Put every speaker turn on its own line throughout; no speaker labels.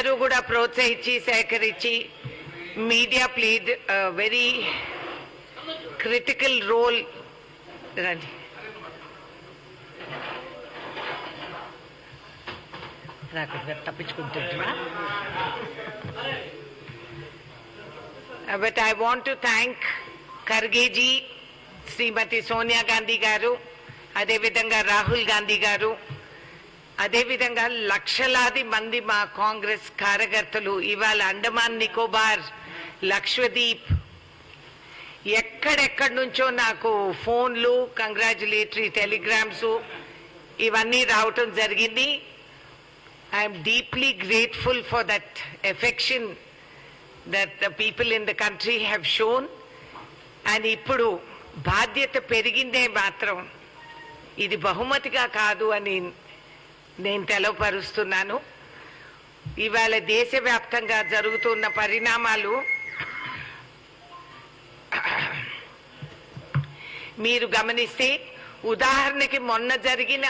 అందరూ కూడా ప్రోత్సహించి సేకరించి media played very critical role. రండి. రాకుండా తప్పించుకుంటుంటున్నా. But I want to thank Khargeji Shrimati Sonia Gandhi గారు అదేవిధంగా రాహుల్ గాంధీ గారు అదేవిధంగా లక్షలాది మంది మా కాంగ్రెస్ కార్యకర్తలు ఇవాళ అండమాన్ నికోబార్ లక్షద్వీప్. ఎక్కడెక్కడి నుంచో నాకు ఫోన్లు కంగ్రాచులేటరీ టెలిగ్రామ్స్ ఇవన్నీ రావటం జరిగింది. I'm deeply grateful for that affection that the people in the country have shown. And ఇప్పుడు బాధ్యత పెరిగిందే మాత్రం. ఇది బహుమతిగా కాదు అని నేను తెలవపరుస్తున్నాను. ఇవాళ దేశవ్యాప్తంగా జరుగుతున్న పరిణామాలు మీరు గమనిస్తే ఉదాహరణకి మొన్న జరిగిన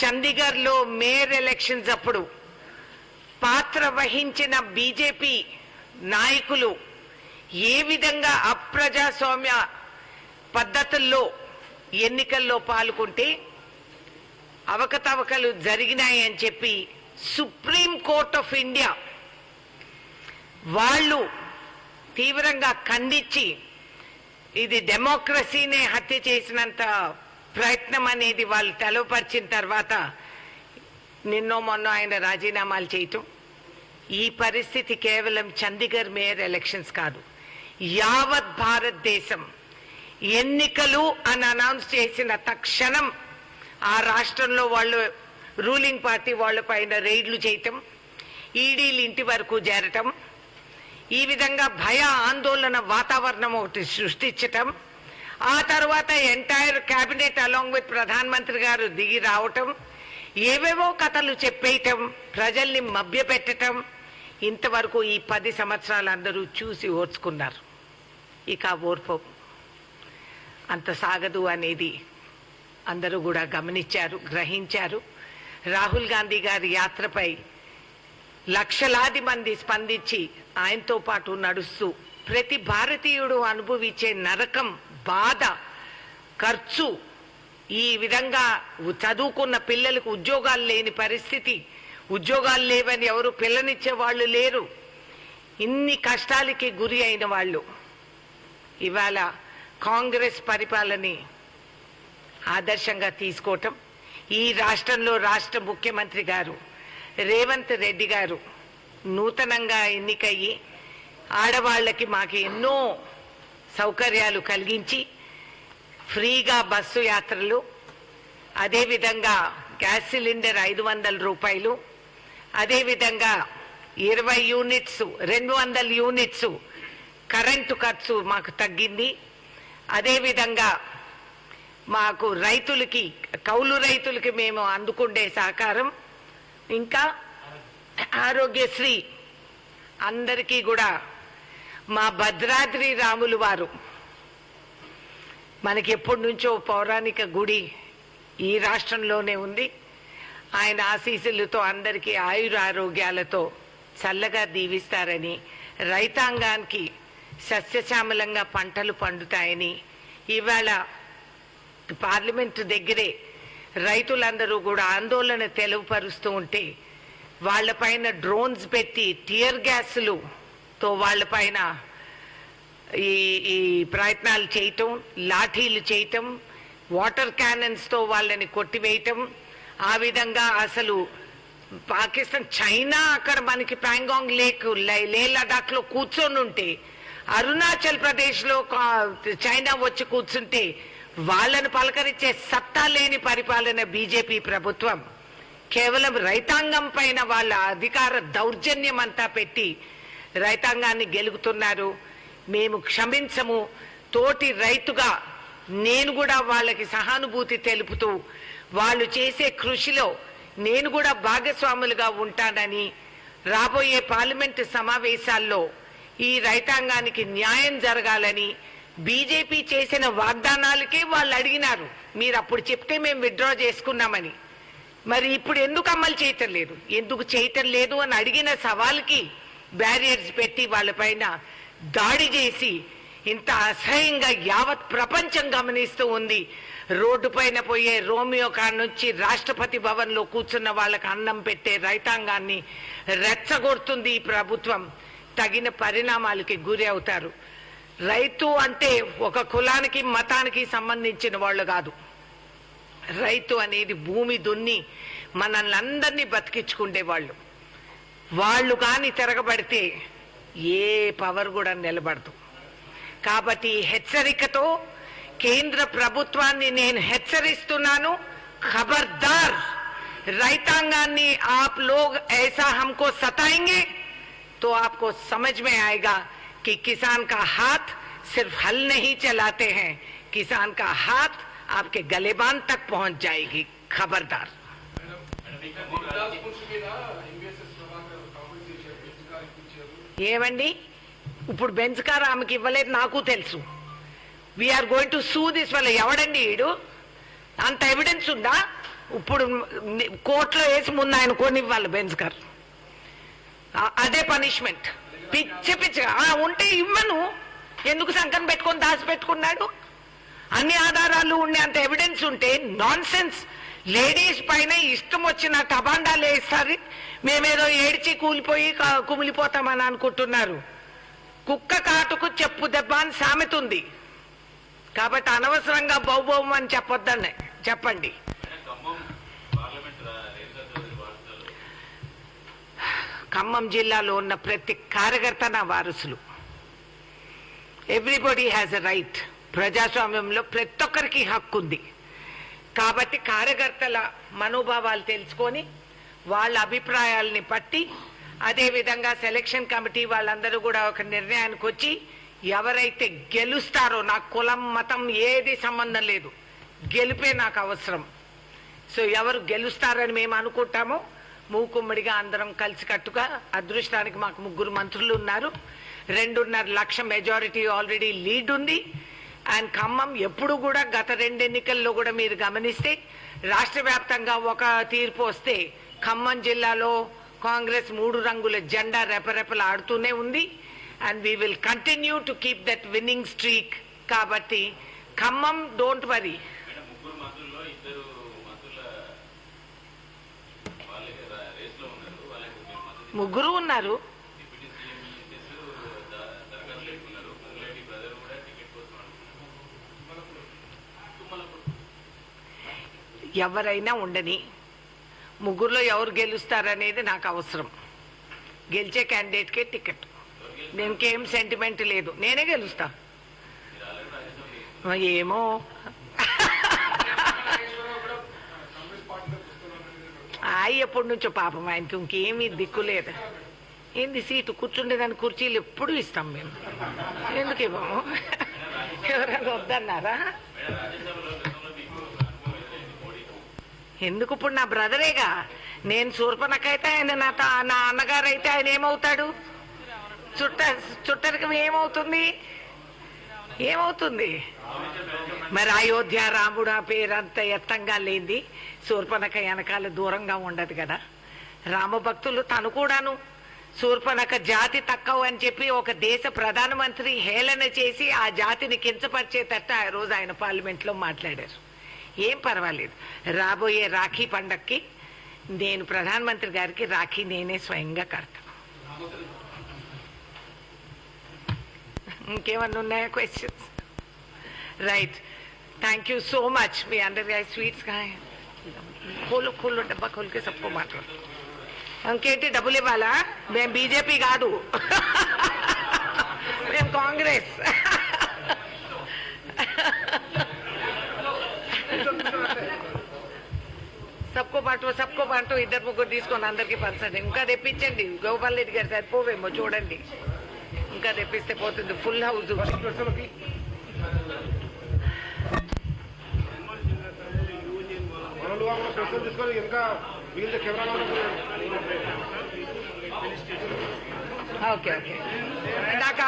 చండీగఢ్లో మేయర్ ఎలక్షన్స్ అప్పుడు పాత్ర వహించిన బీజేపీ నాయకులు ఏ విధంగా అప్రజాస్వామ్య పద్ధతుల్లో ఎన్నికల్లో పాల్గొంటే అవకతవకలు జరిగినాయి అని చెప్పి సుప్రీం కోర్ట్ ఆఫ్ ఇండియా వాళ్ళు తీవ్రంగా ఖండించి ఇది డెమోక్రసీనే హత్య చేసినంత ప్రయత్నం అనేది వాళ్ళు తెలవపరిచిన తర్వాత నిన్నో మొన్న ఆయన రాజీనామాలు చేయటం. ఈ పరిస్థితి కేవలం చండీగఢ్ మేయర్ ఎలక్షన్స్ కాదు. యావత్ భారతదేశం ఎన్నికలు అని అనౌన్స్ చేసిన తక్షణం ఆ రాష్ట్రంలో వాళ్ళు రూలింగ్ పార్టీ వాళ్ళ పైన రైడ్లు చేయటం ఈడీలు ఇంటి వరకు చేరటం ఈ విధంగా భయ ఆందోళన వాతావరణం ఒకటి సృష్టించటం ఆ తర్వాత entire cabinet along with Pradhan Mantri గారు దిగి రావటం ఏవేవో కథలు చెప్పేయటం ప్రజల్ని మభ్యపెట్టటం ఇంతవరకు ఈ పది సంవత్సరాలు అందరూ చూసి ఓర్చుకున్నారు. ఇక ఆ ఓర్పు అంత సాగదు అనేది అందరూ కూడా గమనించారు గ్రహించారు. రాహుల్ గాంధీ గారి యాత్రపై లక్షలాది మంది స్పందించి ఆయనతో పాటు నడుస్తూ ప్రతి భారతీయుడు అనుభవించే నరకం బాధ ఖర్చు ఈ విధంగా చదువుకున్న పిల్లలకు ఉద్యోగాలు లేని పరిస్థితి ఉద్యోగాలు లేవని ఎవరు పిల్లనిచ్చే వాళ్ళు లేరు. ఇన్ని కష్టాలకి గురి అయిన వాళ్ళు. ఇవాళ కాంగ్రెస్ పరిపాలనని ఆదర్శంగా తీసుకోవటం. ఈ రాష్ట్రంలో రాష్ట్ర ముఖ్యమంత్రి గారు రేవంత్ రెడ్డి గారు నూతనంగా ఎన్నికయ్యి ఆడవాళ్ళకి మాకు ఎన్నో సౌకర్యాలు కలిగించి ఫ్రీగా బస్సు యాత్రలు అదేవిధంగా గ్యాస్ సిలిండర్ ఐదు వందల రూపాయలు అదేవిధంగా ఇరవై యూనిట్స్ రెండు వందల యూనిట్స్ కరెంటు ఖర్చు మాకు తగ్గింది. అదేవిధంగా మాకు రైతులకి కౌలు రైతులకి మేము అందుకుండే సహకారం. ఇంకా ఆరోగ్యశ్రీ అందరికీ కూడా మా భద్రాద్రి రాములు వారు మనకి ఎప్పటి నుంచో పౌరాణిక గుడి ఈ రాష్ట్రంలోనే ఉంది. ఆయన ఆశీస్సులతో అందరికీ ఆయుర ఆరోగ్యాలతో చల్లగా దీవిస్తారని రైతాంగానికి సస్యశ్యామలంగా పంటలు పండుతాయని ఇవాళ పార్లమెంటు దగ్గరే రైతులందరూ కూడా ఆందోళన తెలుపరుస్తూ ఉంటే వాళ్ళపైన డ్రోన్స్ పెట్టి టియర్ గ్యాసులుతో వాళ్ళపైన ఈ ఈ ప్రయత్నాలు చేయటం లాఠీలు చేయటం వాటర్ క్యానన్స్తో వాళ్ళని కొట్టివేయటం ఆ విధంగా అసలు పాకిస్తాన్ చైనా అక్కడ మనకి ప్యాంగాంగ్ లేక్ లే- లే కూర్చొని ఉంటే అరుణాచల్ ప్రదేశ్లో చైనా వచ్చి కూర్చుంటే వాళ్ళను పలకరించే సత్తా లేని పరిపాలన బీజేపీ ప్రభుత్వం కేవలం రైతాంగం పైన వాళ్ళ అధికార దౌర్జన్యం అంతా పెట్టి రైతాంగాన్ని గెలుగుతున్నారు. మేము క్షమించము. తోటి రైతుగా నేను కూడా వాళ్ళకి సహానుభూతి తెలుపుతూ వాళ్ళు చేసే కృషిలో నేను కూడా భాగస్వాములుగా ఉంటానని రాబోయే పార్లమెంటు సమావేశాల్లో ఈ రైతాంగానికి న్యాయం జరగాలని బీజేపీ చేసిన వాగ్దానాలకే వాళ్ళు అడిగినారు. మీరు అప్పుడు చెప్తే మేము విత్డ్రా చేసుకున్నామని. మరి ఇప్పుడు ఎందుకు అమలు చేయటం లేదు? ఎందుకు చేయటం లేదు అని అడిగిన సవాల్కి బ్యారియర్స్ పెట్టి వాళ్ళపైన దాడి చేసి ఇంత అసహ్యంగా యావత్ ప్రపంచం గమనిస్తూ ఉంది. రోడ్డు పైన పోయే రోమియో కాడ నుంచి రాష్ట్రపతి భవన్లో కూర్చున్న వాళ్ళకి అన్నం పెట్టే రైతాంగాన్ని రెచ్చగొడుతుంది ఈ ప్రభుత్వం. తగిన పరిణామాలకి గురి అవుతారు. రైతు అంటే ఒక కులానికి మతానికి సంబంధించిన వాళ్ళు కాదు రైతు అనేది భూమి దున్ని మనల్ని అందరినీ బతికించుకుండే వాళ్ళు వాళ్ళు కానీ తిరగబడితే ఏ పవర్ కూడా నిలబడదు కాబట్టి ఈ హెచ్చరికతో కేంద్ర ప్రభుత్వాన్ని నేను హెచ్చరిస్తున్నాను ఖబర్దార్ రైతాంగాన్ని आप लोग ऐसा हमको सताएंगे तो आपको समझ में आएगा कि किसान का हाथ सिर्फ हल नहीं चलाते हैं किसान का हाथ आपके गलेबान तक पहुंच जाएगी खबरदार
గురుదాస్పూర్ మీద ఎంబీఎస్ఎస్ ప్రభాకర్ కామెంట్ చేశారు బెంచ్ కార్ ఇప్పించారు
ఏమండి ఇప్పుడు బెంచ్ కార్ ఆమెకి ఇవ్వలేదు నాకు తెలుసు we are going to sue this వల్ల ఎవడండి ఈడు అంత ఎవిడెన్స్ ఉందా ఇప్పుడు ని- కోర్టులో వేసి ముందు ఆయన కొనివ్వాలి బెంచ్ కార్ ఆ- అదే పనిష్మెంట్ పిచ్చి పిచ్చి ఉంటే ఇవ్వను. ఎందుకు సంకం పెట్టుకొని దాచి పెట్టుకున్నాడు అన్ని ఆధారాలు ఉండే అంత ఎవిడెన్స్ ఉంటే నాన్ సెన్స్ లేడీస్ పైన ఇష్టం వచ్చిన కబాండాలు వేస్తారు. మేమేదో ఏడిచి కూలిపోయి కుమిలిపోతామని అనుకుంటున్నారు. కుక్క కాటుకు చెప్పు దెబ్బ అని సామెత ఉంది. కాబట్టి అనవసరంగా బౌబౌం అని చెప్పండి.
ఖమ్మం
జిల్లాలో ఉన్న ప్రతి కార్యకర్త నా వారసులు. ఎవ్రీబడి హ్యాస్ ఎ రైట్ ప్రజాస్వామ్యంలో ప్రతి ఒక్కరికి హక్కు ఉంది. కాబట్టి కార్యకర్తల మనోభావాలు తెలుసుకొని వాళ్ళ అభిప్రాయాల్ని పట్టి అదేవిధంగా సెలక్షన్ కమిటీ వాళ్ళందరూ కూడా ఒక నిర్ణయానికి వచ్చి ఎవరైతే గెలుస్తారో నా కులం మతం ఏది సంబంధం లేదు. గెలిపే నాకు అవసరం. సో ఎవరు గెలుస్తారని మేము అనుకుంటామో మూకుమ్మడిగా అందరం కలిసికట్టుగా అదృష్టానికి మాకు ముగ్గురు మంత్రులు ఉన్నారు. రెండున్నర లక్ష మెజారిటీ ఆల్రెడీ లీడ్ ఉంది. అండ్ ఖమ్మం ఎప్పుడు కూడా గత రెండు ఎన్నికల్లో కూడా మీరు గమనిస్తే రాష్ట్ర వ్యాప్తంగా ఒక తీర్పు వస్తే ఖమ్మం జిల్లాలో కాంగ్రెస్ మూడు రంగుల జెండా రెపరెపలు ఆడుతూనే ఉంది. And we will continue to keep that winning streak కాబట్టి ఖమ్మం డోంట్ వరీ
మేడం ముగ్గురు మంత్రుల్లో ఇద్దరు మంత్రుల వాళ్ళే రా- రేస్లో ఉన్నారు వాళ్ళకి మీరు మద్దతు
ముగ్గురు ఉన్నారు
డిప్యూటీ సీఎం చేస్తూ దరఖాస్తు పెట్టుకున్నారు మురళి బ్రదర్ కూడా టికెట్ కోసం ముగ్గురు ఉన్నారు.
ఎవరైనా ఉండని ముగ్గురులో ఎవరు గెలుస్తారనేది నాకు అవసరం. గెలిచే క్యాండిడేట్కే టికెట్ దీనికేం సెంటిమెంట్ లేదు. నేనే గెలుస్తా. ఏమో ఎప్పటి నుంచో పాపం ఆయనకి ఇంకేమీ దిక్కు లేదు. ఏంది సీటు కూర్చుండేదాని కుర్చీలు ఎప్పుడు ఇస్తాం మేము. ఎందుకు ఇవ్వము ఎవరైనా వద్దన్నారా? ఎందుకు ఇప్పుడు నా బ్రదరేగా? నేను శూర్పణకైతే ఆయన నా నా అన్నగారు అయితే ఆయన ఏమవుతాడు? చుట్ట చుట్టరికి ఏమవుతుంది? ఏమవుతుంది? మరి అయోధ్య రాముడు ఆ పేరు అంత ఎత్తంగా లేని శూర్పణక వెనకాల దూరంగా ఉండదు కదా. రామభక్తులు తను కూడాను శూర్పణక జాతి తక్కువ అని చెప్పి ఒక దేశ ప్రధానమంత్రి హేళన చేసి ఆ జాతిని కించపరిచేటట్టు ఆ రోజు ఆయన పార్లమెంట్లో మాట్లాడారు. ఏం పర్వాలేదు. రాబోయే రాఖీ పండక్కి నేను ప్రధానమంత్రి గారికి రాఖీ నేనే స్వయంగా కడతాను ఇంకేమన్నా ఉన్నాయా questions right thank you so much మీ अंदर गए स्वीट्स कहाँ हैं खोलो खोलो डब्बा खोल के सबको बांटो ఇంకేంటి డబ్బులు ఇవ్వాలా మేము బీజేపీ కాదు మేము కాంగ్రెస్ సబ్కో బాటో సబ్కో బాటో ఇద్దరు ముగ్గురు తీసుకొని అందరికి పంచండి ఇంకా తెప్పించండి గోపాల్ రెడ్డి గారు సరిపోవేమో చూడండి ఇంకా తెప్పిస్తే పోతుంది ఫుల్ హౌస్
మనలు తీసుకొని ఇంకా మిగిలిన కెమెరా
ఓకే ఓకే ఇందాక